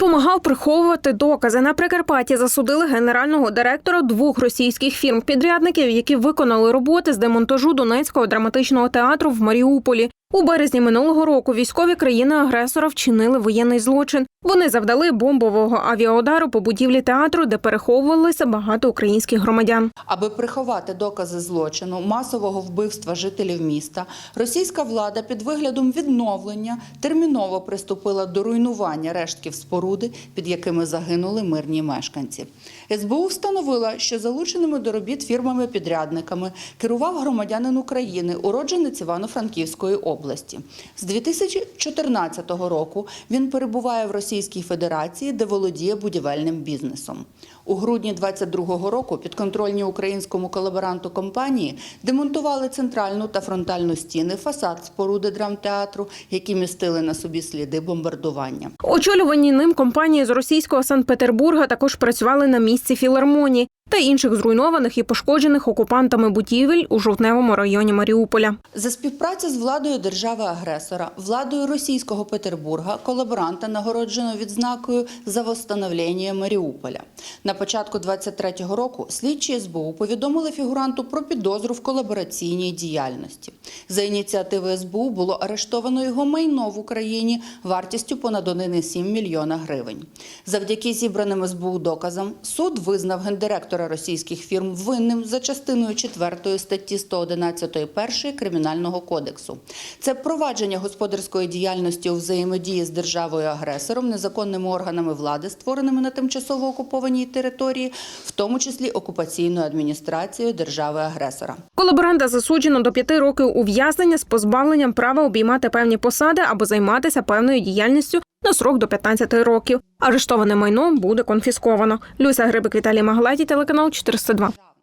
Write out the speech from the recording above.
Допомагав приховувати докази. На Прикарпатті засудили генерального директора двох російських фірм-підрядників, які виконали роботи з демонтажу Донецького драматичного театру в Маріуполі. У березні минулого року військові країни-агресора вчинили воєнний злочин. Вони завдали бомбового авіаудару по будівлі театру, де переховувалися багато українських громадян. Аби приховати докази злочину, масового вбивства жителів міста, російська влада під виглядом відновлення терміново приступила до руйнування рештків споруди, під якими загинули мирні мешканці. СБУ встановила, що залученими до робіт фірмами-підрядниками керував громадянин України, уродженець Івано-Франківської області. З 2014 року він перебуває в Російській Федерації, де володіє будівельним бізнесом. У грудні 22-го року підконтрольні українському колаборанту компанії демонтували центральну та фронтальну стіни, фасад споруди драмтеатру, які містили на собі сліди бомбардування. Очолювані ним компанії з російського Санкт-Петербурга також працювали на місці філармонії та інших зруйнованих і пошкоджених окупантами будівель у жовтневому районі Маріуполя. За співпрацю з владою держави-агресора, владою російського Петербурга, колаборанта нагороджено відзнакою за восстановлення Маріуполя. На початку 23-го року слідчі СБУ повідомили фігуранту про підозру в колабораційній діяльності. За ініціативи СБУ було арештовано його майно в Україні вартістю понад 1,7 мільйона гривень. Завдяки зібраним СБУ доказам суд визнав гендиректора російських фірм винним за частиною 4 статті 111 першої Кримінального кодексу. Це провадження господарської діяльності у взаємодії з державою-агресором, незаконними органами влади, створеними на тимчасово окупованій території, в тому числі окупаційною адміністрацією держави-агресора. Колаборанта засуджено до п'яти років ув'язнення з позбавленням права обіймати певні посади або займатися певною діяльністю на срок до 15 років. Арештоване майно буде конфісковано. Люся Грибик Віталій Магалаті, телеканал 402.